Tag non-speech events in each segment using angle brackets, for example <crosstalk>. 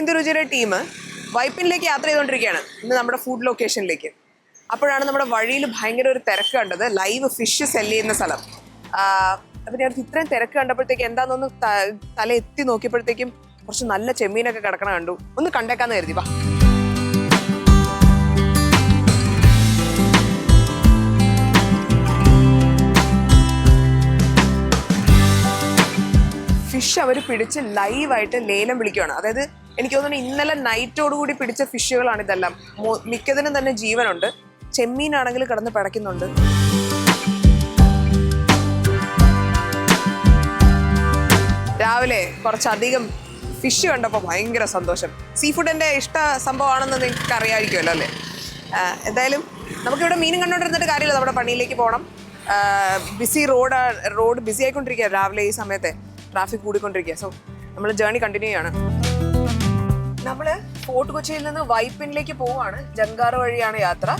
ഇന്ദുരുചിയുടെ team വൈപ്പിനിലേക്ക് യാത്ര ചെയ്തുകൊണ്ടിരിക്കുകയാണ്. ഇന്ന് നമ്മുടെ ഫുഡ് ലൊക്കേഷനിലേക്ക് അപ്പോഴാണ് നമ്മുടെ വഴിയിൽ ഭയങ്കര ഒരു തിരക്ക് കണ്ടത്. ലൈവ് ഫിഷ് സെല്ല് ചെയ്യുന്ന സ്ഥലം. അപ്പം ഞാൻ ഇത്രയും തിരക്ക് കണ്ടപ്പോഴത്തേക്ക് എന്താണെന്നൊന്ന് തല എത്തി നോക്കിയപ്പോഴത്തേക്കും കുറച്ച് നല്ല ചെമ്മീനൊക്കെ കിടക്കണ കണ്ടു. ഒന്ന് കണ്ടേക്കാന്ന് കരുതി വാ. ഫിഷ് അവർ പിടിച്ച് ലൈവായിട്ട് ലേലം വിളിക്കുകയാണ് അതായത് എനിക്ക് തോന്നുന്നു ഇന്നലെ നൈറ്റോടുകൂടി പിടിച്ച ഫിഷുകളാണ് ഇതെല്ലാം. മിക്കതിനും തന്നെ ജീവനുണ്ട്. ചെമ്മീനാണെങ്കിൽ കിടന്ന് പിടയ്ക്കുന്നുണ്ട്. രാവിലെ കുറച്ചധികം ഫിഷ് കണ്ടപ്പോൾ ഭയങ്കര സന്തോഷം. സീ ഫുഡ് എന്റെ ഇഷ്ട സംഭവമാണെന്ന് നിങ്ങൾക്ക് അറിയാമായിരിക്കുമല്ലോ അല്ലേ എന്തായാലും നമുക്കിവിടെ മീനും കണ്ടുകൊണ്ടിരുന്നിട്ട് കാര്യമില്ല. നമ്മുടെ പണിയിലേക്ക് പോകണം ബിസി റോഡ് റോഡ് ബിസി ആയിക്കൊണ്ടിരിക്കുക രാവിലെ ഈ സമയത്തെ. ട്രാഫിക് കൂടിക്കൊണ്ടിരിക്കുക സോ നമ്മൾ ജേണി കണ്ടിന്യൂ ചെയ്യാണ്. നമ്മൾ ഫോർട്ട് കൊച്ചിയിൽ നിന്ന് വൈപ്പിനിലേക്ക് പോവുകയാണ് ജങ്കാറ് വഴിയാണ് യാത്ര.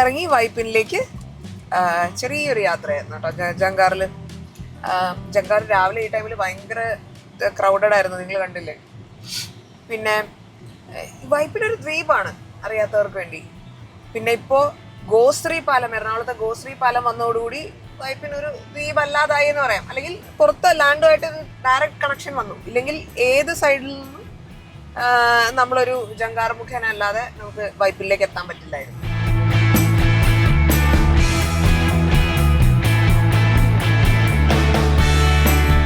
ഇറങ്ങി വൈപ്പിനിലേക്ക് ചെറിയൊരു യാത്രയായിരുന്നു കേട്ടോ. ജങ്കാറിൽ ജങ്കാർ രാവിലെ ഈ ടൈമിൽ ഭയങ്കര ക്രൗഡഡ് ആയിരുന്നു നിങ്ങൾ കണ്ടില്ലേ? പിന്നെ വൈപ്പിനൊരു ദ്വീപാണ് അറിയാത്തവർക്ക് വേണ്ടി. പിന്നെ ഇപ്പോൾ ഗോശ്രീ പാലം എറണാകുളത്തെ ഗോശ്രീ പാലം വന്നതോടുകൂടി വൈപ്പിനൊരു ദ്വീപ് അല്ലാതായി എന്ന് പറയാം. അല്ലെങ്കിൽ പുറത്ത് ലാൻഡുമായിട്ട് ഡയറക്റ്റ് കണക്ഷൻ വന്നു. ഇല്ലെങ്കിൽ ഏത് സൈഡിൽ നിന്നും നമ്മളൊരു ജങ്കാർ മുഖേന അല്ലാതെ നമുക്ക് വൈപ്പിലേക്ക് എത്താൻ പറ്റില്ലായിരുന്നു.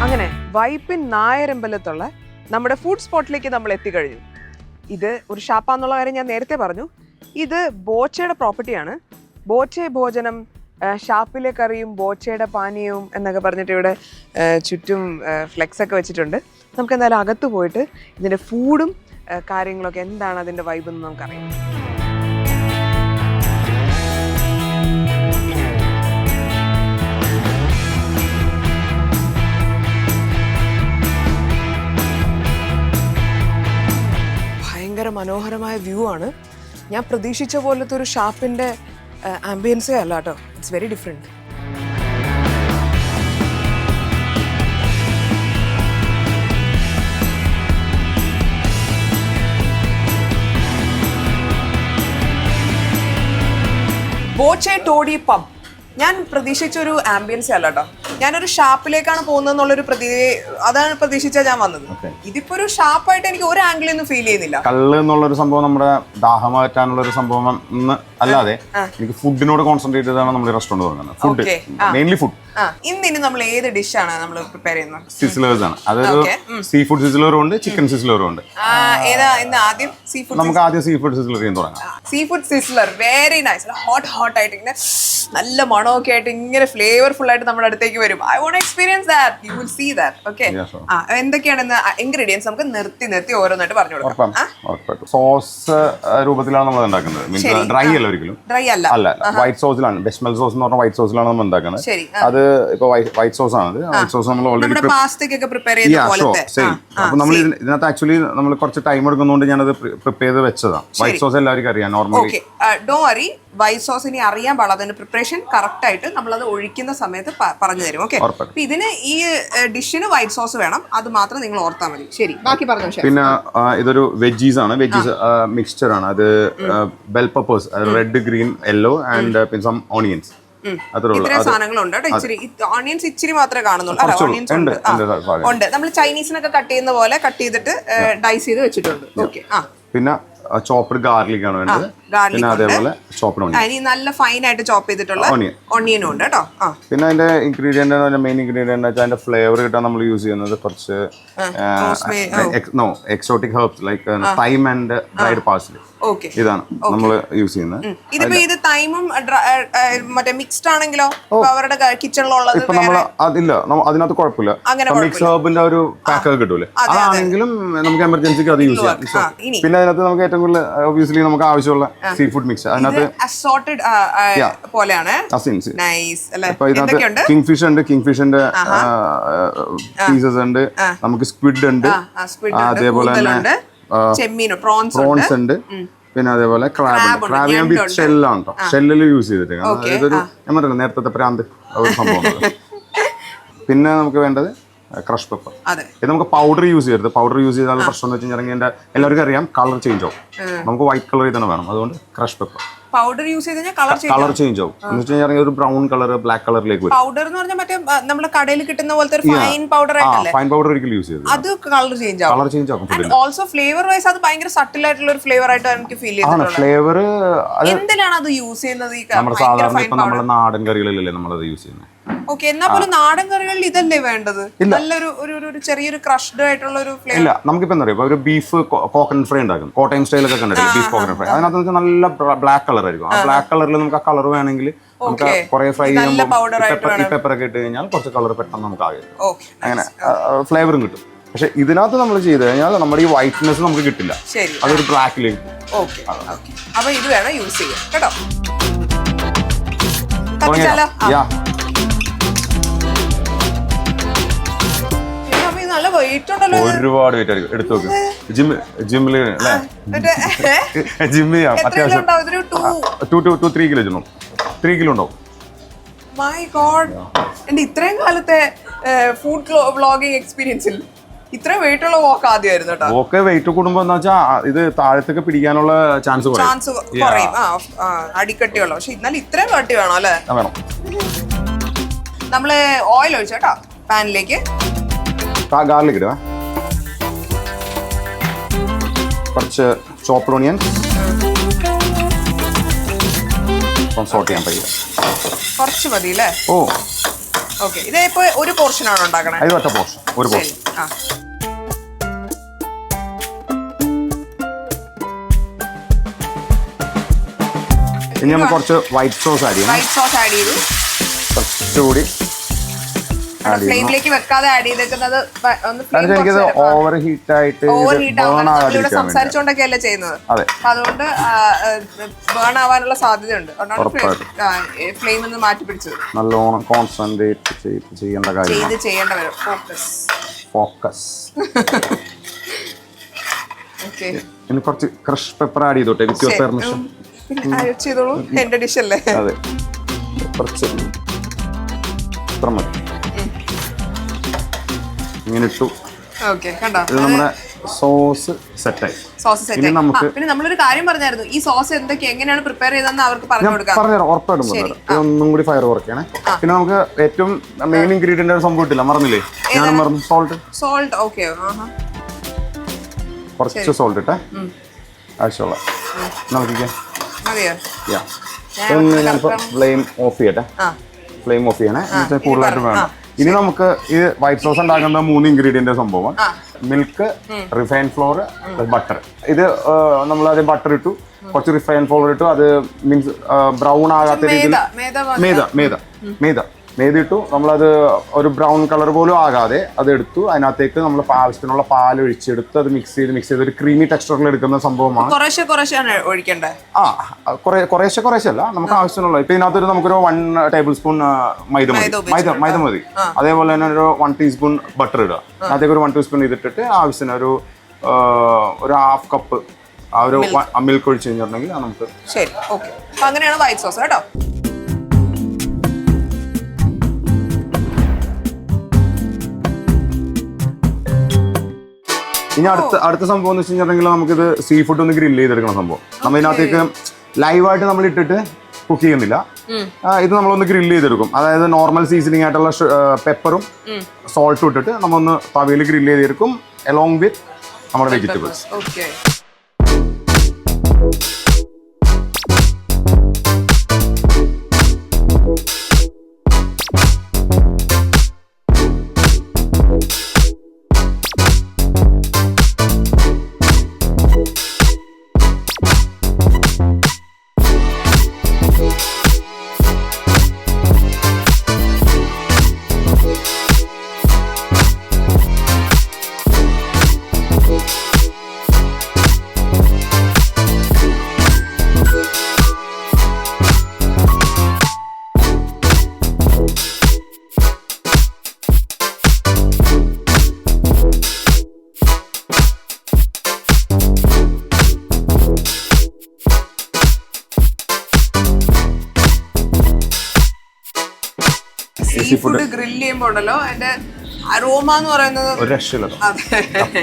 അങ്ങനെ വൈപ്പിൻ നായരമ്പലത്തുള്ള നമ്മുടെ ഫുഡ് സ്പോട്ടിലേക്ക് നമ്മൾ എത്തിക്കഴിഞ്ഞു. ഇത് ഒരു ഷാപ്പാന്നുള്ള കാര്യം ഞാൻ നേരത്തെ പറഞ്ഞു. ഇത് ബോച്ചയുടെ പ്രോപ്പർട്ടിയാണ് ബോച്ചെ ഭോജനം ഷാപ്പിലെ കറിയും ബോച്ചയുടെ പാനീയവും എന്നൊക്കെ പറഞ്ഞിട്ട് ഇവിടെ ചുറ്റും ഫ്ലെക്സ് ഒക്കെ വെച്ചിട്ടുണ്ട്. നമുക്ക് എന്തായാലും അകത്ത് പോയിട്ട് ഇതിന്റെ ഫൂഡും കാര്യങ്ങളൊക്കെ എന്താണ് അതിന്റെ വൈബ് എന്ന് നമുക്കറിയാം. മനോഹരമായ വ്യൂ ആണ്. ഞാൻ പ്രതീക്ഷിച്ച പോലത്തെ ഒരു ഷാപ്പിന്റെ ആംബിയൻസേ അല്ല കേട്ടോ. It's very different Boche toddy pub ഞാൻ പ്രതീക്ഷിച്ച ഒരു ആംബിയൻസ് അല്ല കേട്ടോ ഞാനൊരു ഷാപ്പിലേക്കാണ് പോകുന്നതെന്നുള്ളൊരു പ്രതി അതാണ് പ്രതീക്ഷിച്ച ഞാൻ വന്നത്. ഇതിപ്പോ ഒരു ഷാപ്പായിട്ട് എനിക്ക് ഒരു ആംഗിളിൽ ഒന്നും ഫീൽ ചെയ്യുന്നില്ല. കള്ള് എന്നുള്ള ഒരു സംഭവം നമ്മുടെ ദാഹം മാറ്റാനുള്ള ഒരു സംഭവം അല്ലാതെ എനിക്ക് ഫുഡിനോട് കോൺസെൻട്രേറ്റ് ചെയ്താണ് നമ്മൾ റെസ്റ്റോറന്റ് തുടങ്ങുന്നത്. ഫുഡ് മെയിൻലി ഫുഡ് ഇന്ന് ഇന്നിനി നമ്മൾ ഏത് ഡിഷാണ് നമ്മൾ പ്രിപ്പയർ ചെയ്യുന്നത്? സിസിലേഴ്സ് ആണ്. അതൊരു. സീ ഫുഡ് സിസിലറും ഉണ്ട് ചിക്കൻ സിസിലറും ഉണ്ട്. ആദ്യം സീ ഫുഡ് നമുക്ക് ആദ്യം സീ ഫുഡ് സിസിലർ ചെയ്യാൻ തുടങ്ങാം. Seafood sizzler very nice hot hot ആയിട്ട് ഇങ്ങനെ നല്ല മണമൊക്കെ ആയിട്ട് ഇങ്ങനെ ഫ്ലേവർഫുൾ ആയിട്ട് നമ്മുടെ അടുത്തേക്ക് വരും. I want experience that you will see that okay എന്തൊക്കെയാണെന്ന് ആ ഇൻഗ്രീഡിയൻസ് നമുക്ക് നിർത്തി നിർത്തി ഓരോന്നായിട്ട് പറഞ്ഞു കൊടുക്കാം. സോസ് രൂപത്തിലാണ് നമ്മൾ ഉണ്ടാക്കുന്നത്. ഡ്രൈ അല്ല ഒരിക്കലും. ഡ്രൈ അല്ല. അല്ല വൈറ്റ് സോസിലാണ് ബെസ്മൽ സോസ് എന്ന് പറഞ്ഞ വൈറ്റ് സോസിലാണ് നമ്മൾ ഉണ്ടാക്കുന്നത്. അത് ഇപ്പൊ വൈറ്റ് സോസ് ആണ് വൈറ്റ് സോസ് നമ്മൾ ഓൾറെഡി പാസ്തയ്ക്കൊക്കെ പ്രിപ്പയർ ചെയ്യുന്ന അപ്പൊ നമ്മൾ ഇതിന്- ഇതിനകത്ത് ആക്ച്വലി നമ്മൾ കുറച്ച് ടൈം എടുക്കുന്നതുകൊണ്ട് ഞാനത് പ്രിപ്പയർ ചെയ്ത് വെച്ചതാണ് വൈറ്റ് സോസ് എല്ലാവർക്കും അറിയാം നോർമലി ഡോ വറി വൈറ്റ് സോസ് ഇനി അറിയാൻ പാടില്ല. അതിന്റെ പ്രിപ്പറേഷൻ കറക്റ്റ് ആയിട്ട് നമ്മൾ അത് ഒഴിക്കുന്ന സമയത്ത് പറഞ്ഞു തരും. ഓക്കെ അപ്പൊ ഇതിന് ഈ ഡിഷിന് വൈറ്റ് സോസ് വേണം. അത് മാത്രം നിങ്ങൾ ഓർത്താൽ മതി. ശരി. ബാക്കി പറഞ്ഞു പിന്നെ ഇതൊരു വെജീസ് ആണ്. വെജീസ് മിക്സ്ചർ ആണ്. അത് bell peppers red green yellow and പിന്നെ സം ഓണിയൻസ് സാധനങ്ങളുണ്ട് ഇച്ചിരി ഓണിയൻസ് ഇച്ചിരി മാത്രമേ കാണുന്നുള്ളൂ. ഓണിയൻസ് ഉണ്ട് നമ്മൾ ചൈനീസിനൊക്കെ കട്ട് ചെയ്യുന്ന പോലെ കട്ട് ചെയ്തിട്ട് ഡൈസ് ചെയ്ത് വെച്ചിട്ടുണ്ട്. ഓക്കെ ആ. പിന്നെ ചോപ്ഡ് ഗാർലിക് ആണ് വേണ്ടത്. പിന്നെ അതേപോലെ ചോപ്പഡ് ഓണിയൻ ഇനി നല്ല ഫൈൻ ആയിട്ട് ചോപ്പ് ചെയ്തിട്ടുള്ള ഓണിയൻ ഓണിയനും ഉണ്ട് കേട്ടോ പിന്നെ അതിന്റെ ഇൻഗ്രീഡിയന്റ് മെയിൻ ഇൻഗ്രീഡിയന്റ് വെച്ചാൽ അതിന്റെ ഫ്ലേവർ കിട്ടാൻ നമ്മൾ യൂസ് ചെയ്യുന്നത് കുറച്ച് no exotic herbs like thyme and dried parsley ഇതാണ് നമ്മൾ യൂസ് ചെയ്യുന്നത്. ഇതിപ്പോ ഇത് തൈമും മറ്റേ മിക്സ്ഡ് ആണെങ്കിലോ? അവരുടെ കിച്ചണിലുള്ളത് ഇപ്പൊ നമ്മൾ അതില്ല അതിനകത്ത് കുഴപ്പമില്ല. മിക്സ് ഹെർബിന്റെ ഒരു പാക്ക് കിട്ടൂലേ? അതാണെങ്കിലും നമുക്ക് എമർജൻസിക്ക് അത് യൂസ് ചെയ്യാം. പിന്നെ അതിനകത്ത് നമുക്ക് ഏറ്റവും കൂടുതൽ ഒബ്വിയസ്ലി നമുക്ക് ആവശ്യമുള്ള സീ ഫുഡ് മിക്സ് അതിനകത്ത് അസോർട്ടഡ് പോലെയാണ്. ഇതിനകത്ത് കിങ് ഫിഷ് ഉണ്ട് കിങ് ഫിഷിന്റെ പീസസ് ഉണ്ട് നമുക്ക് സ്ക്വിഡ് ഉണ്ട് അതേപോലെ തന്നെ ചെമ്മീനും പ്രോൺസ് ഉണ്ട്. പ്രോൺസ് ഉണ്ട്. പിന്നെ അതേപോലെ ക്രാബ് ഉണ്ട്. ക്രാബ് ഞാൻ വിത്ത് ഷെല്ലാണ് കേട്ടോ ഷെല്ലിൽ യൂസ് ചെയ്തിട്ട് ഇതൊരു ഞാൻ പറഞ്ഞില്ല നേരത്തെ പ്രാന്ത്. ഒരു സംഭവം <laughs> പിന്നെ നമുക്ക് വേണ്ടത് ക്രഷ് പെപ്പർ ഇത് നമുക്ക് പൗഡർ യൂസ് ചെയ്യരുത്. പൗഡർ യൂസ് ചെയ്താൽ പ്രശ്നം എന്ന് വെച്ചാൽ എല്ലാവർക്കും അറിയാം കളർ ചേഞ്ച് ആവും. നമുക്ക് വൈറ്റ് കളർ ചെയ്താണ് വേണം. അതുകൊണ്ട് ക്രഷ് പെപ്പർ പൗഡർ യൂസ് ചെയ്ത് കഴിഞ്ഞാൽ കളർ കളർ ചേഞ്ച് ആവും. എന്ന് വെച്ച് കഴിഞ്ഞാൽ ഒരു ബ്രൗൺ കളർ ബ്ലാക്ക് കളറിലേക്ക് വരും. പൗഡർ എന്ന് പറഞ്ഞാൽ മറ്റേ നമ്മുടെ കടയിൽ കിട്ടുന്ന പോലത്തെ ഒരു ഫൈൻ പൗഡർ ആയിട്ടല്ലേ? ഫൈൻ പൗഡർ ഒരിക്കലും യൂസ് ചെയ്തു അത് കളർ ചേഞ്ച് ആവും. കളർ ചേഞ്ച് ആവും ആൻഡ് ഓൾസോ ഫ്ലേവർ വൈസ് അത് ഭയങ്കര സട്ടിൽ ആയിട്ടുള്ള ഒരു ഫ്ലേവർ ആയിട്ട് എനിക്ക് ഫീൽ ചെയ്തിട്ടുണ്ട് ഫ്ലേവർ എന്തിനാണ് അത് യൂസ് ചെയ്യുന്നത് ഈ നമ്മുടെ സാധാരണ ഇപ്പൊ നമ്മുടെ നാടൻ കറികളിലല്ലേ നമ്മൾ അത് യൂസ് ചെയ്യുന്നത്? ഓക്കെ എന്നാൽ പോലും നാടൻ കറികളിൽ ഇതല്ലേ വേണ്ടത്? നല്ലൊരു ഒരു ഒരു- ചെറിയൊരു ക്രഷ്ഡ് ആയിട്ടുള്ള ഒരു ഇല്ല നമുക്കിപ്പോ എന്താ പറയുക ഒരു ബീഫ് കോക്കനട്ട് ഫ്രൈ ഉണ്ടാക്കും. കോട്ടയം സ്റ്റൈലൊക്കെ കണ്ടിട്ടില്ല ബീഫ് കോക്കനട്ട് ഫ്രൈ അതിനകത്ത് നല്ല ബ്ലാക്ക് കളർ ആയിരിക്കും. ആ ബ്ലാക്ക് കളറിൽ നമുക്ക് ആ കളർ വേണമെങ്കിൽ നമുക്ക്. കുറെ ഫ്രൈ ചെയ്യുമ്പോൾ ഈ പെപ്പർ ഒക്കെ ഇട്ട് കഴിഞ്ഞാൽ കുറച്ച് കളർ പെട്ടെന്ന് നമുക്ക് ആകും അങ്ങനെ ഫ്ലേവറും കിട്ടും. പക്ഷെ ഇതിനകത്ത് നമ്മൾ ചെയ്ത് കഴിഞ്ഞാൽ നമ്മുടെ ഈ വൈറ്റ്നെസ് നമുക്ക് കിട്ടില്ല. അതൊരു ബ്ലാക്കിലേക്ക് അപ്പൊ ഇത് വേണം യൂസ് ചെയ്യാം കേട്ടോ? കത്തിച്ചാലോ നല്ല വെയിറ്റ് ഉണ്ടല്ലോ ഒരുപാട് വെയിറ്റ് ആയിരിക്കും. എടുത്തു നോക്ക്. ജിമ്മ് ജിമ്മിൽ ചെയ്യാം കിലോ അത്യാവശ്യം two two two three kilo ചെന്നു ത്രീ കിലോ ഉണ്ടാവും. മൈ ഗോഡ് എന്റെ ഇത്രയും കാലത്തെ ഫുഡ് വ്ളോഗിങ് എക്സ്പീരിയൻസിൽ ഇത്ര വെയിറ്റ് ഉള്ള വോക്ക് ആദ്യമായിരുന്നു കേട്ടോ ഓക്കെ വെയിറ്റ് കൂടുമ്പോ എന്ന് വെച്ചാൽ ഇത് താഴത്തേക്ക് പിടിക്കാനുള്ള ചാൻസ് കുറയും. ചാൻസ് കുറയും. അടിക്കട്ടിയുള്ള. പക്ഷെ എന്നാലും ഇത്രയും കട്ടി വേണം അല്ലേ? വേണം. നമ്മൾ ഓയിൽ ഒഴിച്ചു കേട്ടോ പാനിലേക്ക് ഗാർലിക് ഇടുക കുറച്ച് ചോപ്പർ ഓണിയൻ സോട്ട് ചെയ്യാൻ പറ്റില്ല. കുറച്ച് മതി അല്ലേ ഓ ഓക്കെ ഇതിപ്പോ ഒരു പോർഷൻ ആണ് ഉണ്ടാക്കണേ? അത് ഒറ്റ പോർഷൻ ഒരു പോർഷൻ ആ. ഇനി നമുക്ക് കുറച്ച് വൈറ്റ് സോസ് ആഡ് ചെയ്യണം. വൈറ്റ് സോസ് ആഡ് ചെയ്തു. കുറച്ചുകൂടി ഫ്ലെയിമിലേക്ക് വെക്കാതെ ആഡ് ചെയ്തേക്കുന്നത് എനിക്കത് ഓവർ ഹീറ്റ് ആയിട്ട് ഓവർ ഹീറ്റ് ആവാൻ വേണ്ടി സംസാരിച്ചുകൊണ്ടൊക്കെ അല്ലേ ചെയ്യുന്നത്. അതുകൊണ്ട് ബേൺ ആവാനുള്ള സാധ്യതയുണ്ട്. അതുകൊണ്ടാണ്. ഫ്ലെയിം ഒന്ന് മാറ്റി പിടിച്ചത്. നല്ലോണം കോൺസെൻട്രേറ്റ് ചെയ്യേണ്ട കാര്യം ചെയ്ത് ചെയ്യേണ്ട വരും. ഫോക്കസ് ഫോക്കസ് <laughs> ഇനി കുറച്ച് ക്രഷ് പെപ്പർ ആഡ് ചെയ്തോട്ടെ വിത്ത് യുവർ പെർമിഷൻ ചെയ്തോളൂ. എന്റെ ഡിഷ് അല്ലേ? അതെ. കുറച്ച്. ഇത്ര മതി. ഇങ്ങനെ ഇട്ടു. ഇത് നമ്മുടെ സോസ് സെറ്റായി. സോസ് സെറ്റ് ആയി നമുക്ക് പിന്നെ നമ്മളൊരു കാര്യം പറഞ്ഞായിരുന്നു. ഈ സോസ് എന്തൊക്കെ എങ്ങനെയാണ് പ്രിപ്പയർ ചെയ്തതെന്ന് അവർക്ക് പറഞ്ഞു കൊടുക്കാം. പറഞ്ഞുതരാം ഉറപ്പായിട്ടും പറഞ്ഞുതരാം. കൂടി ഫയർ കുറയ്ക്കണേ പിന്നെ നമുക്ക് ഏറ്റവും മെയിൻ ഇൻഗ്രീഡിയന്റ് സംഭവം ഇട്ടില്ല മറന്നില്ലേ? ഞാൻ മറന്നു. സോൾട്ട് സോൾട്ട് ഓക്കെ കുറച്ച് സോൾട്ട് ഇട്ടേ. ആവശ്യമുള്ള. നമുക്ക് ഞാനിപ്പോൾ ഫ്ലെയിം ഓഫ് ചെയ്യട്ടെ. ഫ്ലെയിം ഓഫ് ചെയ്യണേ. കൂടുതലായിട്ട് വേണം ഇനി നമുക്ക് ഈ വൈറ്റ് സോസ് ഉണ്ടാക്കുന്ന മൂന്ന് ഇൻഗ്രീഡിയന്റ് സംഭവം. മിൽക്ക് റിഫൈൻ ഫ്ലോർ ബട്ടർ ഇത് നമ്മൾ അത് ബട്ടർ ഇട്ടു. കുറച്ച് റിഫൈൻ ഫ്ലോർ ഇട്ടു. അത് മീൻസ് ബ്രൗൺ ആകാത്ത രീതിയിൽ മേത മേത മതി. ഇട്ടു നമ്മളത് ഒരു ബ്രൗൺ കളർ പോലും ആകാതെ അത് എടുത്തു. അതിനകത്തേക്ക് നമ്മൾ ആവശ്യത്തിനുള്ള പാൽ ഒഴിച്ചെടുത്ത് അത് മിക്സ് ചെയ്ത് മിക്സ് ചെയ്ത് ഒരു ക്രീമി ടെക്സ്ചറിൽ എടുക്കുന്ന സംഭവമാണ്. കുറേശ്ശെ കുറേശ്ശെയാണ് ആ കുറെ കുറേശ്ശെ കുറേശ്ശെ അല്ല നമുക്ക് ആവശ്യമുള്ള ഇപ്പൊ ഇതിനകത്തൊരു നമുക്കൊരു വൺ ടേബിൾ സ്പൂൺ മൈദ മതി. മൈദ മൈദ മതി. അതേപോലെ തന്നെ ഒരു വൺ ടീസ്പൂൺ ബട്ടർ ഇടുക. അതിനകത്തേക്ക് ഒരു വൺ ടീസ്പൂൺ ഇതിട്ടിട്ട് ആവശ്യത്തിന് ഒരു ഒരു ഹാഫ് കപ്പ് ആ ഒരു മിൽക്ക് ഒഴിച്ച് കഴിഞ്ഞിട്ടുണ്ടെങ്കിൽ നമുക്ക് ശരി ഓക്കെ. അങ്ങനെയാണ് വൈറ്റ് സോസ് കേട്ടോ. ഇനി അടുത്ത അടുത്ത സംഭവം എന്ന് വെച്ച് കഴിഞ്ഞിട്ടുണ്ടെങ്കിൽ നമുക്കിത് സീ ഫുഡ് ഒന്ന് ഗ്രില്ല് ചെയ്തെടുക്കണം സംഭവം. നമ്മൾ ഇതിനകത്തേക്ക് ലൈവായിട്ട് നമ്മൾ ഇട്ടിട്ട് കുക്ക് ചെയ്യുന്നില്ല. ഇത് നമ്മളൊന്ന് ഗ്രില്ല് ചെയ്തെടുക്കും. അതായത് നോർമൽ സീസണിങ് ആയിട്ടുള്ള പെപ്പറും സോൾട്ടും ഇട്ടിട്ട് നമ്മളൊന്ന് തവയിൽ ഗ്രില്ല് ചെയ്തെടുക്കും അലോങ് വിത്ത് നമ്മുടെ വെജിറ്റബിൾസ് ഓക്കെ ഫുഡ് ഗ്രില്ല് ചെയ്യുമ്പോ ഉണ്ടല്ലോ അതിന്റെ അരോമ എന്ന് പറയുന്നത് ഒരു രക്ഷയില്ല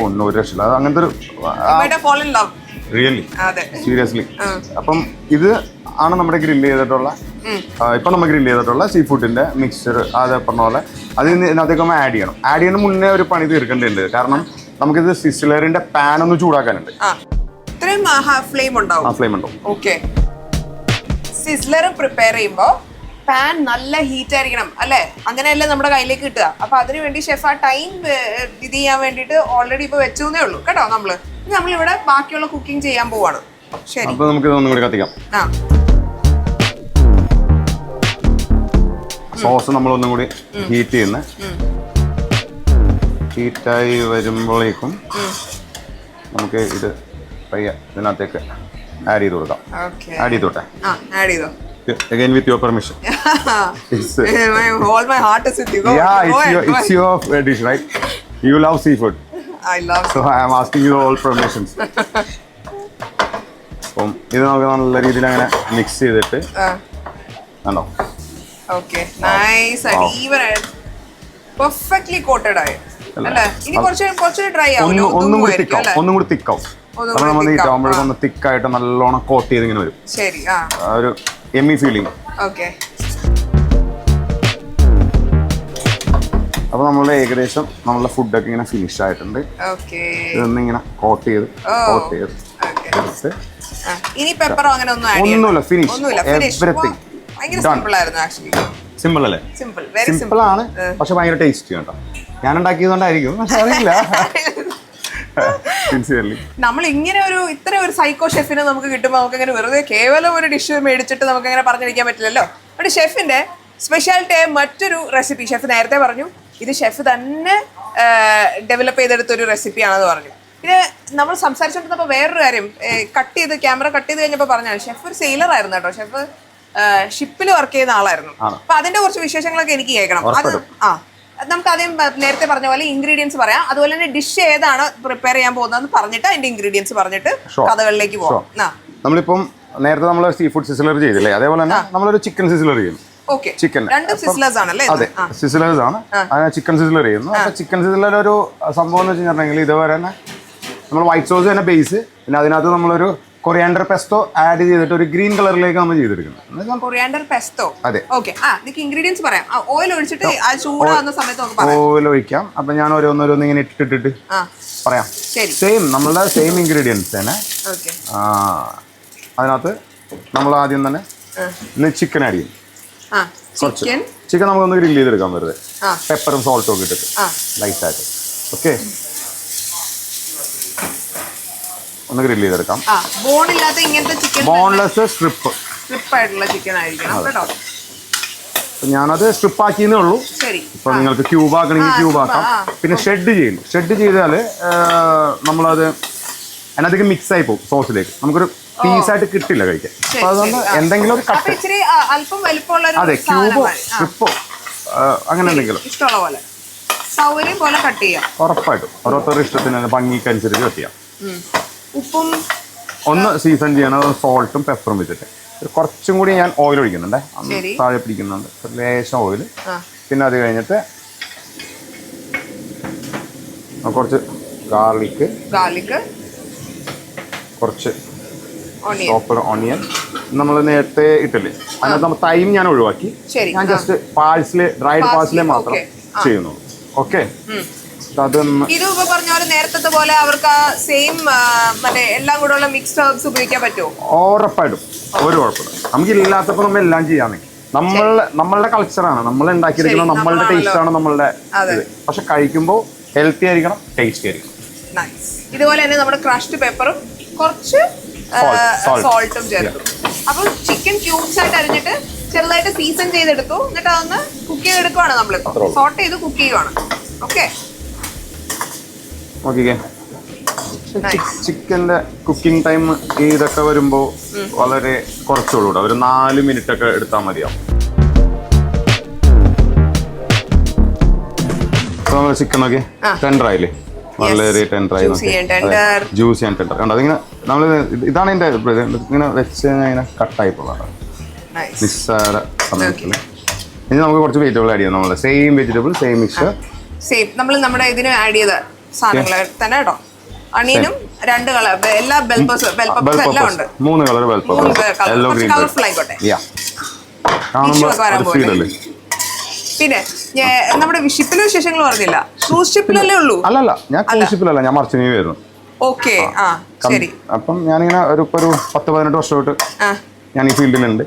ഒന്നും ഒരു രക്ഷയില്ല അത് അങ്ങനത്തെ ഒരു റിയലി സീരിയസ്ലി അപ്പം ഇത് ആണ് നമ്മുടെ ഗ്രില്ല് ചെയ്തിട്ടുള്ള ഇപ്പൊ നമ്മൾ ഗ്രില്ല് ചെയ്തിട്ടുള്ള സീ ഫുഡിന്റെ മിക്സ്ചർ അത് പറഞ്ഞ പോലെ അത് ഇതിനകത്തേക്ക് നമ്മൾ ആഡ് ചെയ്യണം. ആഡ് ചെയ്യുന്ന മുന്നേ ഒരു പണി തീർക്കേണ്ടതുണ്ട്. കാരണം നമുക്കിത് സിസിലറിന്റെ പാൻ ഒന്ന് ചൂടാക്കാനുണ്ട്. ആ. ഇത്രയും ഫ്ലെയിം ആ ഉണ്ടാവും. ഫ്ലെയിം ഉണ്ടാവും. ഓക്കെ സിസ്ലർ പ്രിപ്പയർ ചെയ്യുമ്പോ പാൻ നല്ല ഹീറ്റ് ആയിരിക്കണം അല്ലേ? അങ്ങനെയല്ലേ നമ്മുടെ കയ്യിലേക്ക് കിട്ടുക. അപ്പൊ അതിനുവേണ്ടി ഷെഫ് ആ ടൈം ഇത് ചെയ്യാൻ വേണ്ടിയിട്ട് ഓൾറെഡി ഇപ്പൊ വെച്ചേ ഉള്ളൂ. കേട്ടോ നമ്മൾ? നമ്മളിവിടെ ബാക്കിയുള്ള കുക്കിംഗ് ചെയ്യാൻ പോവാണ്. ശരി. അപ്പൊ നമുക്ക് കൂടി കത്തിക്കാം. ആ. സോസ് നമ്മളൊന്നും കൂടി ഹീറ്റ് ചെയ്യുന്ന. ഹീറ്റായി വരുമ്പോഴേക്കും നമുക്ക് ഇത് പയ്യ ഇതിനകത്തേക്ക് ആഡ് ചെയ്ത് കൊടുക്കാം. ആഡ് ചെയ്തോട്ടെ ആഡ് ചെയ്തോ. Again with your permission It's, all my heart is with you yeah, it's your, it's your uh, dish, right? You love seafood, I love so I am asking you all permissions. <laughs> അപ്പം ഇത് നമുക്ക് നല്ല രീതിയിൽ അങ്ങനെ mix ചെയ്തിട്ട് കണ്ടോ? Okay nice even perfectly coated ആയി. ഇനി കുറച്ച് കുറച്ച് ഡ്രൈ ഒന്ന് ആവും ഒന്നും കൂടി തിക്കാവും? ഒന്നും കൂടി തിക്കാവും നമ്മൾ ആവും, ആകുമ്പോഴേക്കും ഒന്ന് തിക്കായിട്ട് നല്ലോണം കോട്ട് ചെയ്ത് ഇങ്ങനെ വരും. ശരി ആ ഒരു എമ്മി ഫീലിംഗ് ഓക്കെ അപ്പോൾ നമ്മൾ ഏകദേശം നമ്മളുടെ ഫുഡൊക്കെ ഇങ്ങനെ ഫിനിഷ് ആയിട്ടുണ്ട്. ഓക്കേ ഇതൊന്ന് ഇങ്ങനെ കോട്ട് ചെയ്ത് കോട്ട് ചെയ്ത് ഓക്കെ എടുത്ത്. ഇനി പെപ്പറോ അങ്ങനെ ഒന്നുമില്ല ഫിനിഷ് എവറിത്തിങ് സിമ്പിൾ ആയിരുന്നു ആക്ച്വലി സിമ്പിൾ അല്ലേ? സിമ്പിൾ വെരി സിമ്പിൾ സിമ്പിൾ ആണ് പക്ഷെ ഭയങ്കര ടേസ്റ്റി കേട്ടോ ഞാൻ ഉണ്ടാക്കിയതുകൊണ്ടായിരിക്കും പക്ഷെ അറിയില്ല. <laughs> സിൻസിയർലി നമ്മൾ ഇങ്ങനെ ഒരു ഇത്ര ഒരു സൈക്കോ ഷെഫിനെ നമുക്ക് കിട്ടുമ്പോൾ നമുക്ക് അങ്ങനെ വെറുതെ കേവലം ഒരു ഡിഷ് മേടിച്ചിട്ട് നമുക്ക് അങ്ങനെ പറഞ്ഞിരിക്കാൻ പറ്റില്ലല്ലോ. ഒരു ഷെഫിന്റെ സ്പെഷ്യാലിറ്റി ആയ മറ്റൊരു റെസിപ്പി ഷെഫ് നേരത്തെ പറഞ്ഞു. ഇത് ഷെഫ് തന്നെ ഡെവലപ്പ് ചെയ്തെടുത്ത ഒരു റെസിപ്പിയാണെന്ന് പറഞ്ഞു. പിന്നെ നമ്മൾ സംസാരിച്ചുകൊണ്ടിരുന്നപ്പോൾ വേറൊരു കാര്യം കട്ട് ചെയ്ത് ക്യാമറ കട്ട് ചെയ്ത് കഴിഞ്ഞപ്പോൾ പറഞ്ഞാണ് ഷെഫ് ഒരു സെയിലർ ആയിരുന്നു കേട്ടോ. ഷെഫ് ഷിപ്പിൽ വർക്ക് ചെയ്യുന്ന ആളായിരുന്നു. അപ്പൊ അതിന്റെ കുറച്ച് വിശേഷങ്ങളൊക്കെ എനിക്ക് കേൾക്കണം. അത് ആ നമുക്ക് ആദ്യം നേരത്തെ പറഞ്ഞ പോലെ ഇൻഗ്രീഡിയൻസ് പറയാം. അതുപോലെ തന്നെ ഡിഷ് ഏതാണ് പ്രിപ്പയർ ചെയ്യാൻ പോകുന്നതെന്ന് പറഞ്ഞിട്ട് അതിന്റെ ഇൻഗ്രീഡിയൻസ് പറഞ്ഞിട്ട്. കഥകളിലേക്ക് പോകാം നമ്മളിപ്പം നേരത്തെ നമ്മൾ സീ ഫുഡ് സിസിലർ ചെയ്തില്ലേ? അതേപോലെ തന്നെ നമ്മളൊരു ചിക്കൻ സിസിലർ ചെയ്യുന്നു ചിക്കൻ രണ്ട്? അതെ. സിസിലേഴ്സ് ആണ്. അങ്ങനെ ചിക്കൻ സിസിലർ ചെയ്യുന്നു. അപ്പൊ ചിക്കൻ സിസിലർ ഒരു സംഭവം എന്ന് വെച്ചിട്ടുണ്ടെങ്കിൽ ഇതുവരെ തന്നെ നമ്മൾ വൈറ്റ് സോസ് തന്നെ ബേസ് പിന്നെ അതിനകത്ത് നമ്മളൊരു കൊറിയാൻഡർ പെസ്റ്റോ ആഡ് ചെയ്തിട്ട് ഒരു ഗ്രീൻ കളറിലേക്ക് നമ്മൾ ചെയ്തെടുക്കുന്നത് കൊറിയാണ്ടർ പെസ്തോ അതെ. ഓക്കെ ആ നിങ്ങൾക്ക് ഇൻഗ്രീഡിയൻസ് പറയാം. ഓയിൽ ഒഴിച്ചിട്ട് ആ ചൂടാകുന്ന സമയത്ത് നമുക്ക് പറയാം. ഓയിൽ ഒഴിക്കാം. അപ്പൊ ഞാൻ ഓരോന്നോരോന്ന് ഇങ്ങനെ ഇട്ടിട്ടിട്ട് പറയാം. ശരി. സെയിം നമ്മളുടെ സെയിം ഇൻഗ്രീഡിയൻസ് തന്നെ. അതിനകത്ത് നമ്മൾ ആദ്യം തന്നെ ഇന്ന് ചിക്കൻ ആഡ് ചെയ്യും. ആ ചിക്കൻ നമുക്കൊന്ന് ഗ്രില്ല് ചെയ്തെടുക്കാൻ വെറുതെ. പെപ്പറും സോൾട്ടും ഒക്കെ ഇട്ടിട്ട്. ലൈറ്റായിട്ട് ഓക്കെ ഒന്ന് ഗ്രില്ല് ചെയ്തെടുക്കാം. ബോൺ ബോണില്ലാത്ത ഇങ്ങനത്തെ ചിക്കൻ ബോൺലെസ് സ്ട്രിപ്പ് സ്ട്രിപ്പ് ആയിട്ടുള്ള ചിക്കൻ ആയിരിക്കണം കേട്ടോ. ഞാനത് സ്ട്രിപ്പ് ആക്കിയെന്നേ ഉള്ളൂ ഇപ്പൊ നിങ്ങൾക്ക് ക്യൂബ് ആക്കണമെങ്കിൽ ക്യൂബ് ആക്കാം. പിന്നെ ഷെഡ് ചെയ്യും ഷെഡ് ചെയ്താൽ നമ്മളത് അതിനകത്തേക്ക് മിക്സ് ആയി പോകും സോസിലേക്ക് നമുക്കൊരു പീസായിട്ട് കിട്ടില്ല കഴിക്കാൻ. അപ്പൊ അതുകൊണ്ട് എന്തെങ്കിലും ഒരു കട്ട് അതെ ക്യൂബോ സ്ട്രിപ്പോ അങ്ങനെ എന്തെങ്കിലും. ഇഷ്ടമുള്ള പോലെ. സൗകര്യം പോലെ കട്ട് ചെയ്യാം. ഉറപ്പായിട്ടും. ഓരോരുത്തരുടെ ഇഷ്ടത്തിന് ഭംഗിക്കനുസരിച്ച് കട്ട് ചെയ്യാം. ഉപ്പും ഒന്ന് സീസൺ ചെയ്യണത് സോൾട്ടും പെപ്പറും വെച്ചിട്ട്. കുറച്ചും കൂടി ഞാൻ ഓയിൽ ഒഴിക്കുന്നുണ്ട്. താഴെ പിടിക്കുന്നുണ്ട്. ലേശം ഓയിൽ പിന്നെ അത് കഴിഞ്ഞിട്ട് കുറച്ച് ഗാർലിക്ക് ഗാർലിക് കുറച്ച് ഓണിയൻ ചോപ്പർ ഓണിയൻ നമ്മൾ നേരത്തെ ഇട്ടില്ലേ? അതിനകത്ത് നമ്മൾ തൈം ഞാൻ ഒഴിവാക്കി. ഞാൻ ജസ്റ്റ് പാഴ്സൽ ഡ്രൈഡ് പാഴ്സൽ. മാത്രം. ചെയ്യുന്നു ഓക്കെ? ഇത് ഇപ്പൊ പറഞ്ഞ പോലെ നേരത്തെ പോലെ അവർക്ക് സെയിം മറ്റേ എല്ലാം കൂടെ ഉള്ള മിക്സ്ഡ് ഹെർബ്സ് ഉപയോഗിക്കാൻ പറ്റുമോ? ഉറപ്പായിട്ടും. ഒരു കുഴപ്പമില്ല. നമുക്ക് ഇല്ലാത്തപ്പോൾ നമ്മൾ എല്ലാം ചെയ്യാൻ നമ്മൾ നമ്മളുടെ കൾച്ചറാണ് നമ്മൾ ഉണ്ടാക്കിയിരിക്കുന്ന നമ്മളുടെ. ടേസ്റ്റ് ആണ് നമ്മളുടെ പക്ഷെ കഴിക്കുമ്പോൾ ഹെൽത്തി ആയിരിക്കണം ടേസ്റ്റി ആയിരിക്കണം. ഇതുപോലെ തന്നെ നമ്മുടെ ക്രഷ്ഡ് പെപ്പറും കുറച്ച്. സോൾട്ടും ചേർക്കും അപ്പോൾ ചിക്കൻ ക്യൂബ്സ് ആയിട്ട് അരിഞ്ഞിട്ട് ചെറുതായിട്ട് സീസൺ ചെയ്തെടുത്തു. എന്നിട്ട് അതൊന്ന് കുക്ക് ചെയ്തെടുക്കുവാണ് നമ്മളിപ്പോൾ സോൾട്ട് ചെയ്ത് കുക്ക് ചെയ്യുവാണ്. ഓക്കെ നോക്കിക്കേ. നൈസ് ചിക്കന്റെ കുക്കിംഗ് ടൈം ഇതൊക്കെ വരുമ്പോൾ വളരെ കുറച്ചുള്ളൂ ഒരു നാല് മിനിറ്റ് ഒക്കെ എടുത്താൽ മതിയാവും നമ്മൾ ചിക്കൻ നോക്കി ടെൻഡർ ആയില്ലേ വളരെ ടെൻഡർ ആയി ജ്യൂസി ആൻഡ് ടെൻഡർ കണ്ടോ? അതിങ്ങനെ നമ്മൾ ഇതാണ് എന്റെ ഇങ്ങനെ വെച്ച് ഇങ്ങനെ കട്ടായി പോകാറ് നൈസ് നിസ്സാര സമയത്തിൽ ഇനി നമുക്ക് കുറച്ച് വെജിറ്റബിൾ ആഡ് ചെയ്യാം. നമ്മൾ same vegetable same mix same നമ്മൾ നമ്മുടെ ഇതിന് ആഡ് ചെയ്ത സാധനങ്ങൾ തന്നെ കേട്ടോ. അണിയനും രണ്ട് കളർ എല്ലാ bell peppers bell bell peppers എല്ലാം ഉണ്ട്. മൂന്ന് കളർ ബെൽപ്പസ് കളർഫുൾ ആയിക്കോട്ടെ. പിന്നെ നമ്മുടെ ഷിപ്പിലെ വിശേഷങ്ങൾ പറഞ്ഞില്ല ക്രൂസ് ഷിപ്പിലല്ലേ ഉള്ളൂ? അല്ലല്ല ഞാൻ ക്രൂഷിപ്പിലല്ല ഞാൻ മറിച്ചു വരുന്നു. ഓക്കെ ആ. ശരി. അപ്പം ഞാനിങ്ങനെ ഒരു ഇപ്പൊ ഒരു പത്ത് പതിനെട്ട് വർഷമായിട്ട് ഞാൻ ഈ ഫീൽഡിലുണ്ട്.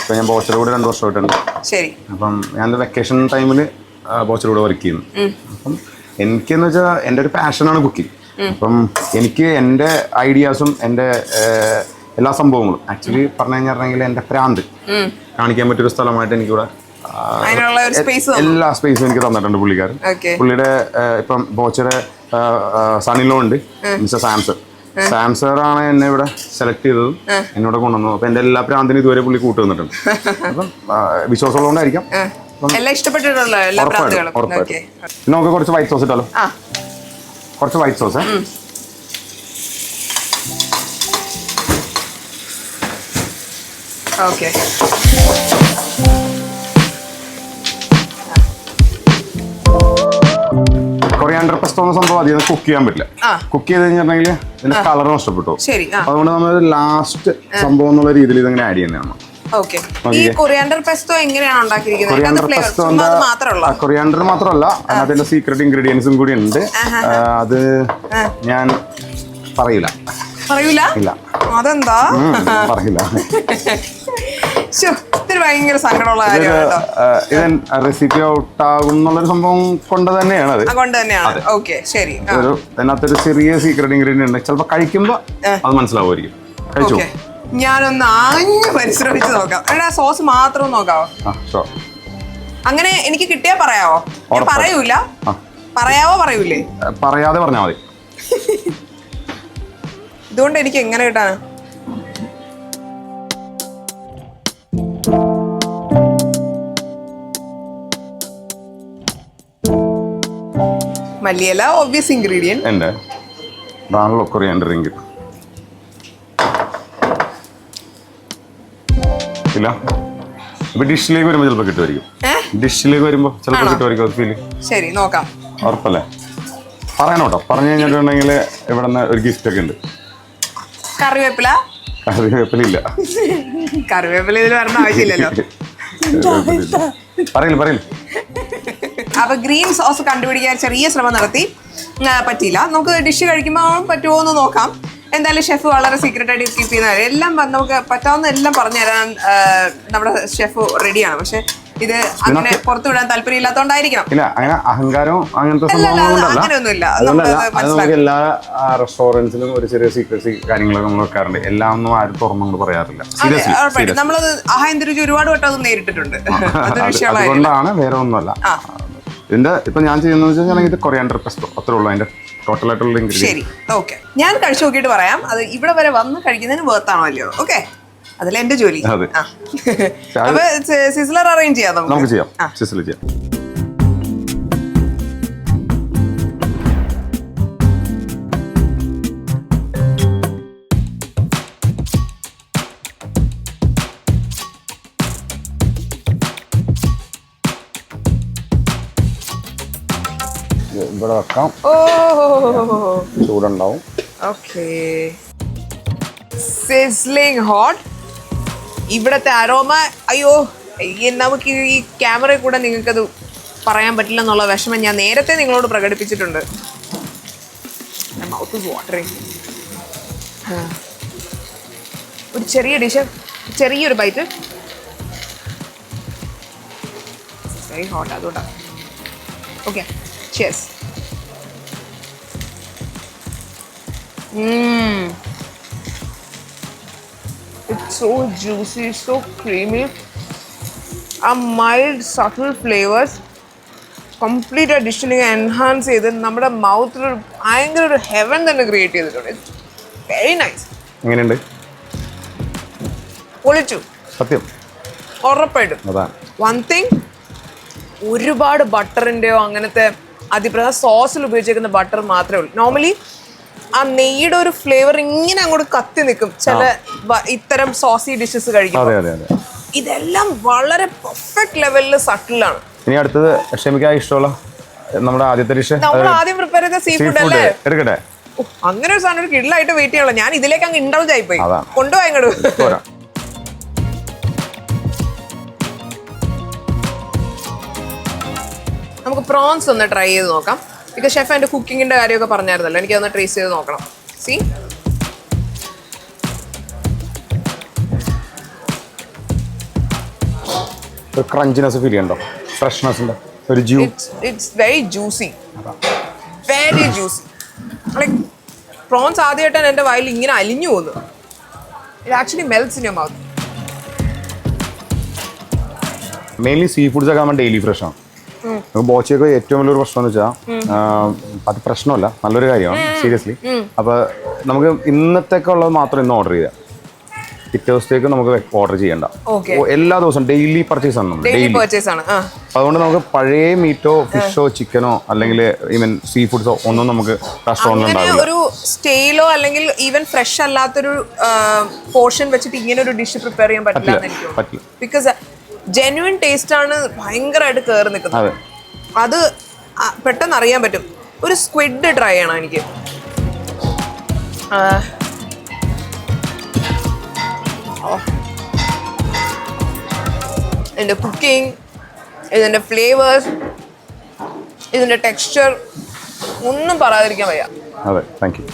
ഇപ്പൊ ഞാൻ ബോച്ചർ കൂടെ രണ്ട് വർഷമായിട്ടുണ്ട്. ശരി. അപ്പം ഞാൻ വെക്കേഷൻ ടൈമിൽ ബോച്ചർ കൂടെ വർക്ക് ചെയ്യുന്നു. അപ്പം എനിക്കെന്ന് വെച്ചാൽ എന്റെ ഒരു പാഷനാണ് കുക്കിംഗ് അപ്പം എനിക്ക് എന്റെ ഐഡിയാസും എന്റെ എല്ലാ സംഭവങ്ങളും. ആക്ച്വലി പറഞ്ഞു കഴിഞ്ഞിട്ടുണ്ടെങ്കിൽ എന്റെ പ്രാന്ത്. കാണിക്കാൻ പറ്റിയൊരു സ്ഥലമായിട്ട് എനിക്കിവിടെ എല്ലാ സ്പേസും എനിക്ക് തന്നിട്ടുണ്ട് പുള്ളിക്കാരൻ. പുള്ളിയുടെ ഇപ്പം ബോച്ചയുടെ സണിലോ ഉണ്ട്. മിസ്റ്റർ സാംസൺ. സാംസർ ആണ് എന്നെ ഇവിടെ സെലക്ട് ചെയ്തത് എന്നോട് കൊണ്ടുവന്നത് അപ്പൊ എന്റെ എല്ലാ പ്രാന്തിനും ഇതുവരെ പുള്ളി കൂട്ടു വന്നിട്ടുണ്ട് <laughs> അപ്പം വിശ്വാസമുള്ളതുകൊണ്ടായിരിക്കാം. എല്ലാം ഇഷ്ടപ്പെട്ടിട്ടുള്ള എല്ലാ പ്രാന്തുകളും നമുക്ക് കുറച്ച് വൈറ്റ് സോസ് ഇട്ടാലോ? ആ. കുറച്ച് white sauce okay. Coriander pesto എന്ന സംഭവം അധികം കുക്ക് ചെയ്യാൻ പറ്റില്ല. കുക്ക് ചെയ്ത് കഴിഞ്ഞിട്ടുണ്ടെങ്കിൽ ഇതിന്റെ കളർ നഷ്ടപ്പെട്ടു. അതുകൊണ്ട് നമ്മൾ ലാസ്റ്റ് സംഭവം എന്നുള്ള രീതിയിൽ ഇതിങ്ങനെ ആഡ് ചെയ്യുന്നതാണ്. ഓക്കെ ഈ കൊറിയാണ്ടർ പെസ്റ്റോ എങ്ങനെയാണ് ഉണ്ടാക്കിയിരിക്കുന്നത്? കൊറിയാണ്ടർ മാത്രമല്ല. അതിന്റെ സീക്രട്ട് ഇൻഗ്രീഡിയൻസും കൂടി ഉണ്ട്. അത് ഞാൻ പറയില്ല പറയൂല? ഇല്ല. അതെന്താ? പറയില്ല. <laughs> ഭയങ്കര സങ്കടമുള്ള കാര്യമാണ് റെസിപ്പി ഔട്ട് ആകുന്നുള്ളൊരു സംഭവം കൊണ്ട് തന്നെയാണ് അത്. കൊണ്ട് തന്നെയാണ്. ഓക്കെ ശരി. ഒരു അതിനകത്തൊരു ചെറിയ സീക്രട്ട് ഇൻഗ്രീഡിയൻ ഉണ്ട്. ചിലപ്പോൾ കഴിക്കുമ്പോൾ അത് മനസ്സിലാവുമായിരിക്കും. കഴിച്ചു? ഞാനൊന്ന് ആഞ്ഞു പരിശ്രമിച്ച് നോക്കാം. എടാ സോസ് മാത്രം നോക്കാവോ? ആ അങ്ങനെ എനിക്ക് കിട്ടിയാ പറയാവോ? ഞാൻ. പറയൂല. ആ. പറയാവോ പറയൂലേ? പറയാതെ പറഞ്ഞാൽ മതി. ഇതുകൊണ്ട് എനിക്ക് എങ്ങനെ കിട്ടാനാ? മല്ലിയില ഒബ്വിയസ് ഇൻഗ്രീഡിയന്റ് എന്റെ ഇതാണല്ലോ കൊറിയാണ്ടർ ഇങ്ക് ഇപ്പൊ ഡിഷിലേക്ക് വരുമ്പോ ചിലപ്പോ കിട്ടുമായിരിക്കും. ഡിഷിലേക്ക് വരുമ്പോ ചിലപ്പോ? കിട്ടുമായിരിക്കും ഫീൽ ശരി നോക്കാം. ഉറപ്പല്ലേ? പറയണോട്ടോ പറഞ്ഞു കഴിഞ്ഞിട്ടുണ്ടെങ്കിൽ ഇവിടെ നിന്ന് ഒരു ഗിഫ്റ്റ് ഒക്കെ ഉണ്ട്. കറിവേപ്പില? ഇല്ല. കറിവേപ്പില ഇതിൽ വരേണ്ട ആവശ്യമില്ലല്ലോ. പറയില്ല പറയില്ല അപ്പൊ ഗ്രീൻ സോസ് കണ്ടുപിടിക്കാൻ ചെറിയ ശ്രമം നടത്തി. പറ്റിയില്ല. നമുക്ക് ഡിഷ് കഴിക്കുമ്പോൾ പറ്റുമോ എന്ന് നോക്കാം. എന്തായാലും ഷെഫ് വളരെ സീക്രട്ട് ആയിട്ട് കീപ്പ് ചെയ്യുന്ന കാര്യം. എല്ലാം നമുക്ക് പറ്റാവുന്ന എല്ലാം പറഞ്ഞു തരാൻ നമ്മുടെ ഷെഫ് റെഡിയാണ് പക്ഷെ ഇത് അങ്ങനെ പുറത്തു വിടാൻ താല്പര്യം ഇല്ലാത്തോണ്ടായിരിക്കണം ഇല്ല അങ്ങനെ അഹങ്കാരവും അങ്ങനത്തെ അങ്ങനെയൊന്നുമില്ല. നമുക്ക് എല്ലാ റെസ്റ്റോറന്റ്സിലും ഒരു ചെറിയ സീക്രസി കാര്യങ്ങളൊക്കെ നമ്മൾ വെക്കാറുണ്ട്. എല്ലാം ഒന്നും ആരും തുറന്നു പറയാറില്ല. നമ്മളത് ആഹായം തിരിച്ച് ഒരുപാട് വട്ടം അത് നേരിട്ടിട്ടുണ്ട്. അതുകൊണ്ടാണ് വേറെ ഒന്നുമല്ല. ഇതിന്റെ ഇപ്പൊ ഞാൻ ചെയ്യുന്നത് വെച്ചാൽ ഇത് കൊറിയാണ്ടർ പെസ്റ്റോ അത്രേ ഉള്ളൂ അതിന്റെ ടോട്ടൽ ആയിട്ടുള്ള ശരി. ഓക്കെ ഞാൻ കഴിച്ചു നോക്കിയിട്ട് പറയാം. അത് ഇവിടെ വരെ വന്ന് കഴിക്കുന്നതിന് വേർത്താണോ അല്ലയോ ഓക്കെ അതിലെ എന്റെ ജോലി. <laughs> അപ്പൊ സിസ്ലർ അറേഞ്ച് ചെയ്യാം നമുക്ക്. ചെയ്യാം. ആ. ചെയ്യാം. ഇവിടെ വെക്കാം. ചൂടുണ്ടാവും. സിസ്ലിംഗ് ഹോട്ട് ഇവിടത്തെ അരോമ അയ്യോ നമുക്ക് ഈ ക്യാമറയിൽ കൂടെ നിങ്ങൾക്കത് പറയാൻ പറ്റില്ല എന്നുള്ള വിഷമം ഞാൻ നേരത്തെ നിങ്ങളോട് പ്രകടിപ്പിച്ചിട്ടുണ്ട്. മൗത്ത് വാട്ടറിങ് ഒരു ചെറിയ ഡിഷ് ചെറിയൊരു ബൈറ്റ് വെരി ഹോട്ട് അതുകൊണ്ടാണ് okay cheers. Mmm. It's so juicy, so creamy. ആ മൈൽഡ് സട്ടിൽ ഫ്ലേവേഴ്സ് കംപ്ലീറ്റ് ആ ഡിഷിനെ എൻഹാൻസ് ചെയ്ത് നമ്മുടെ മൗത്തിൽ ഒരു ഭയങ്കര ഒരു ഹെവൻ തന്നെ ക്രിയേറ്റ് ചെയ്തിട്ടുണ്ട്. വെരി നൈസ് എങ്ങനെയുണ്ട്? പൊളിച്ചു. സത്യം. ഉറപ്പായിട്ടും. വൺ തിങ് ഒരുപാട് ബട്ടറിന്റെയോ അങ്ങനത്തെ അതിപ്രധാന സോസിൽ ഉപയോഗിച്ചേക്കുന്ന ബട്ടർ മാത്രമേ ഉള്ളൂ. നോർമലി ആ നെയ്യുടെ ഒരു ഫ്ലേവർ ഇങ്ങനെ അങ്ങോട്ട് കത്തി നിൽക്കും. ചില ഇത്തരം സോസി ഡിഷസ് കഴിക്കും ഇതെല്ലാം വളരെ പെർഫെക്റ്റ് ലെവലിൽ സട്ടിലാണ് ഇനി അടുത്തത് ക്ഷമിക്കാൻ ഇഷ്ടമുള്ള നമ്മുടെ ആദ്യത്തെ ഡിഷ് നമ്മൾ ആദ്യം പ്രിപ്പയർ ചെയ്ത സീ ഫുഡ് അല്ലേ? എടുക്കട്ടെ? അങ്ങനെ ഒരു സാധനം ഒരു കിഡിലായിട്ട് വെയിറ്റ് ചെയ്യണം ഞാൻ ഇതിലേക്ക് അങ്ങ് ഇൻഡൾജ് ആയിപ്പോയി. പോയി കൊണ്ടുപോയി അങ്ങോട്ട്. നമുക്ക് പ്രോൺസ് ഒന്ന് ട്രൈ ചെയ്ത് നോക്കാം. ബിക്കോസ് ഷെഫ് എന്റെ കുക്കിങ്ങിന്റെ കാര്യമൊക്കെ പറഞ്ഞായിരുന്നല്ലോ. എനിക്ക് ഒന്ന് ട്രേസ് ചെയ്ത് നോക്കണം. സി ഒരു ക്രഞ്ചിനെസ് ഫീൽ ചെയ്യണ്ടോ ഫ്രഷ്നെസ് ഉണ്ട്? ഒരു ജ്യൂ it's very juicy very juicy like prawns ആദ്യമായിട്ടാണ് എന്റെ വായിൽ ഇങ്ങനെ അലിഞ്ഞു പോകുന്നത്. It actually melts in your mouth mainly seafoods ഒക്കെ നമ്മൾ ഡെയിലി ഫ്രഷ് ആണ്. ബോച്ചയൊക്കെ ഏറ്റവും വലിയൊരു പ്രശ്നം എന്ന് വെച്ചാൽ അത് പ്രശ്നമല്ല നല്ലൊരു കാര്യമാണ് സീരിയസ്ലി. അപ്പൊ നമുക്ക് ഇന്നത്തേക്ക് ഉള്ളത് മാത്രം ഇന്ന് ഓർഡർ ചെയ്യാം. പിറ്റേ ദിവസത്തേക്ക് നമുക്ക് ഓർഡർ ചെയ്യണ്ട. എല്ലാ ദിവസവും ഡെയിലി പർച്ചേസ് ആണ് ഡെയിലി പർച്ചേസ് ആണ് അതുകൊണ്ട് നമുക്ക് പഴയ മീറ്റോ ഫിഷോ ചിക്കനോ അല്ലെങ്കിൽ ഈവൻ സീ ഫുഡ്സോ ഒന്നും നമുക്ക് റെസ്റ്റോറന്റിൽ ഒരു സ്റ്റേയിലോ അല്ലെങ്കിൽ ഈവൻ ഫ്രഷ് അല്ലാത്തൊരു പോർഷൻ വെച്ചിട്ട് ഇങ്ങനെ ഒരു ഡിഷ് പ്രിപ്പയർ ചെയ്യാൻ പറ്റില്ല പറ്റില്ല ബിക്കോസ് ജെന്യുവൻ ടേസ്റ്റ് ആണ് ഭയങ്കരമായിട്ട് കയറി നിൽക്കുന്നത്. അതെ. പെട്ടെന്ന് അറിയാൻ പറ്റും. ഒരു സ്ക്വിഡ് ട്രൈ ചെയ്യണം എനിക്ക്. ഇതിന്റെ കുക്കിംഗ് ഇതിന്റെ ഫ്ലേവേഴ്സ് ഇതിന്റെ ടെക്സ്ചർ ഒന്നും പറയാതിരിക്കാൻ വയ്യ. അതെ താങ്ക് യു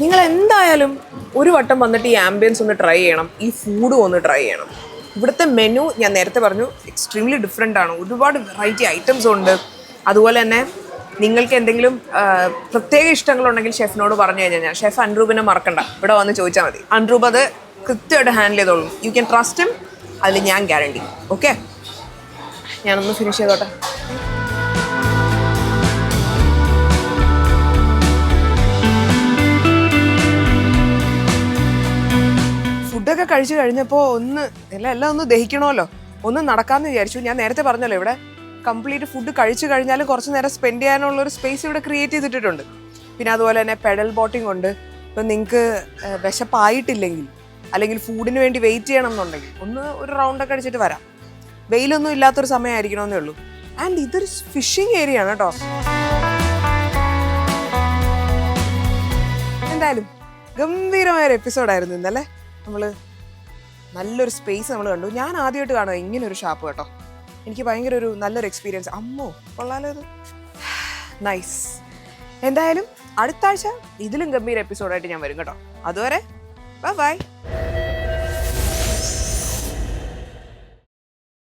നിങ്ങൾ എന്തായാലും ഒരു വട്ടം വന്നിട്ട് ഈ ആംബിയൻസ് ഒന്ന് ട്രൈ ചെയ്യണം. ഈ ഫുഡും ഒന്ന് ട്രൈ ചെയ്യണം. ഇവിടുത്തെ മെനു ഞാൻ നേരത്തെ പറഞ്ഞു എക്സ്ട്രീംലി ഡിഫറെന്റ് ആണ്. ഒരുപാട് വെറൈറ്റി ഐറ്റംസ് ഉണ്ട്. അതുപോലെ തന്നെ നിങ്ങൾക്ക് എന്തെങ്കിലും പ്രത്യേക ഇഷ്ടങ്ങളുണ്ടെങ്കിൽ ഷെഫിനോട് പറഞ്ഞു കഴിഞ്ഞാൽ ഞാൻ ഷെഫ് അൻറൂബിനെ മറക്കണ്ട. ഇവിടെ വന്ന് ചോദിച്ചാൽ മതി. അൻറൂബ് അത് കൃത്യമായിട്ട് ഹാൻഡിൽ ചെയ്തോളും. യു ക്യാൻ ട്രസ്റ്റ് ഹിം അതിൽ ഞാൻ ഗ്യാരണ്ടി ഓക്കെ ഞാനൊന്ന് ഫിനിഷ് ചെയ്തോട്ടെ. ഫുഡൊക്കെ കഴിച്ചു കഴിഞ്ഞപ്പോൾ ഒന്ന് എല്ലാം എല്ലാം ഒന്ന് ദഹിക്കണമല്ലോ. ഒന്ന് നടക്കാമെന്ന് വിചാരിച്ചു. ഞാൻ നേരത്തെ പറഞ്ഞല്ലോ ഇവിടെ കംപ്ലീറ്റ് ഫുഡ് കഴിച്ചു കഴിഞ്ഞാൽ കുറച്ച് നേരം സ്പെൻഡ് ചെയ്യാനുള്ള ഒരു സ്പേസ് ഇവിടെ ക്രിയേറ്റ് ചെയ്തിട്ടുണ്ട് പിന്നെ അതുപോലെ തന്നെ പെഡൽ ബോട്ടിംഗ് ഉണ്ട്. ഇപ്പം നിങ്ങൾക്ക് വിശപ്പായിട്ടില്ലെങ്കിൽ അല്ലെങ്കിൽ ഫുഡിന് വേണ്ടി വെയിറ്റ് ചെയ്യണം എന്നുണ്ടെങ്കിൽ ഒന്ന് ഒരു റൗണ്ടൊക്കെ അടിച്ചിട്ട് വരാം. വെയിലൊന്നും ഇല്ലാത്തൊരു സമയമായിരിക്കണമെന്നേ ഉള്ളൂ. ആൻഡ് ഇതൊരു ഫിഷിംഗ് ഏരിയ ആണ് കേട്ടോ. എന്തായാലും ഗംഭീരമായ ഒരു എപ്പിസോഡായിരുന്നു ഇന്നലെ നമ്മൾ നല്ലൊരു സ്പേസ് നമ്മൾ കണ്ടു. ഞാൻ ആദ്യമായിട്ട് കാണുക ഇങ്ങനൊരു ഷാപ്പ് കേട്ടോ. എനിക്ക് ഭയങ്കര ഒരു നല്ലൊരു എക്സ്പീരിയൻസ് അമ്മോ കൊള്ളാലോ ഇത്. നൈസ് എന്തായാലും അടുത്ത ആഴ്ച ഇതിലും ഗംഭീര എപ്പിസോഡായിട്ട് ഞാൻ വരും കേട്ടോ. അതുവരെ ബൈ ബൈ